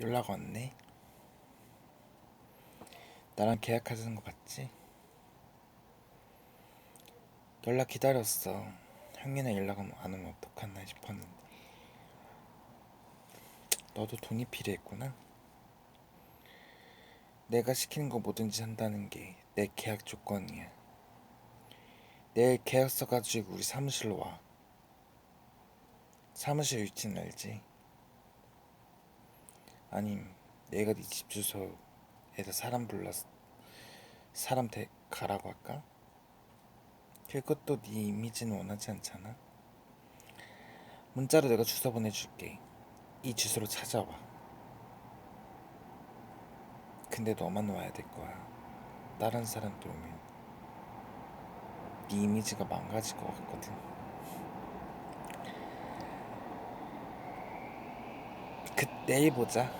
연락 왔네. 나랑 계약하자는 거 봤지? 연락 기다렸어. 형이나 연락 안 오면 어떡하나 싶었는데. 너도 돈이 필요했구나. 내가 시키는 거 뭐든지 한다는 게 내 계약 조건이야. 내일 계약서 가지고 우리 사무실로 와. 사무실 위치는 알지? 아님 내가 네 집 주소에다 사람 불러서 사람 대 가라고 할까? 그것도 네 이미지는 원하지 않잖아. 문자로 내가 주소 보내줄게. 이 주소로 찾아와. 근데 너만 와야 될 거야. 다른 사람들 오면 네 이미지가 망가질 것 같거든. 그 내일 보자.